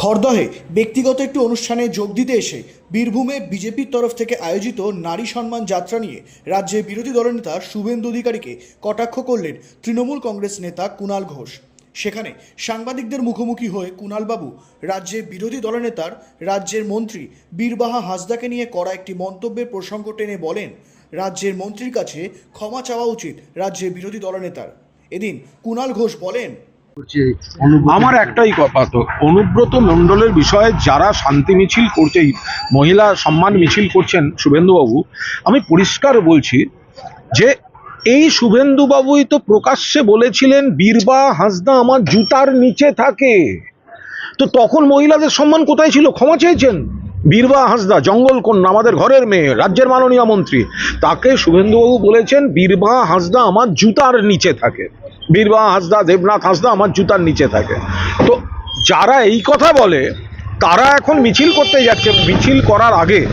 খড়দহে ব্যক্তিগত একটি অনুষ্ঠানে যোগ দিতে এসে বীরভূমে বিজেপির তরফ থেকে আয়োজিত নারী সম্মান যাত্রা নিয়ে রাজ্যে বিরোধী দলনেতা শুভেন্দু অধিকারীকে কটাক্ষ করলেন তৃণমূল কংগ্রেস নেতা কুণাল ঘোষ। সেখানে সাংবাদিকদের মুখোমুখি হয়ে কুণালবাবু রাজ্যে বিরোধী দলনেতার রাজ্যের মন্ত্রী বীরবাহা হাসদাকে নিয়ে করা একটি মন্তব্যের প্রসঙ্গ টেনে বলেন, রাজ্যের মন্ত্রীর কাছে ক্ষমা চাওয়া উচিত রাজ্যে বিরোধী দলনেতার এদিন কুণাল ঘোষ বলেন আমার একটাই কথা তো অনুব্রত মণ্ডলের বিষয়ে যারা শান্তি মিছিল করছে মহিলা সম্মান মিছিল করছেন শুভেন্দুবাবু আমি পরিষ্কার বলছি যে এই শুভেন্দুবাবুই তো প্রকাশ্যে বলেছিলেন বীরবা হাসদা আমার জুতার নিচে থাকে। তো তখন মহিলাদের সম্মান কোথায় ছিল? ক্ষমা চেয়েছেন? বীরবা হাসদা, জঙ্গল কন্যা, আমাদের ঘরের মেয়ে, রাজ্যের মাননীয় মন্ত্রী। তাকে শুভেন্দুবাবু বলেছেন, বীরবা হাসদা আমার জুতার নিচে থাকে। বীরবা হাসদা, দেবনাথ হাসদা আমার জুতার নিচে থাকে। তো যারা এই কথা বলে, তারা এখন মিছিল করতে যাচ্ছে। মিছিল করার আগে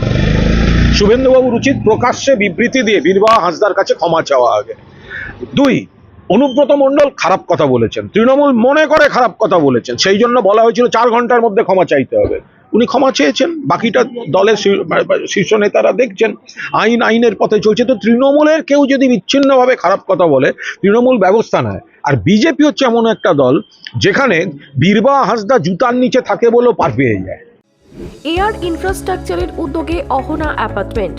শুভেন্দুবাবুর উচিত প্রকাশ্যে বিবৃতি দিয়ে বীরবা হাসদার কাছে ক্ষমা চাওয়া আগে। দুই, অনুব্রত মণ্ডল খারাপ কথা বলেছেন। তৃণমূল মনে করে খারাপ কথা বলেছেন। সেই জন্য বলা হয়েছিল, চার ঘণ্টার মধ্যে ক্ষমা চাইতে হবে। উনি ক্ষমা চেয়েছেন, বাকিটা দলের শীর্ষ নেতারা দেখছেন, আইন আইনের পথে চলছে। তো তৃণমূলের কেউ যদি বিচ্ছিন্নভাবে খারাপ কথা বলে, তৃণমূল ব্যবস্থা নেয়। আর বিজেপি হচ্ছে এমন একটা দল, যেখানে বীরবা, হাসদা জুতার নিচে থাকে বলেও পার পেয়ে যায়। এয়ার ইনফ্রাস্ট্রাকচারের উদ্যোগে অহনা অ্যাপার্টমেন্ট।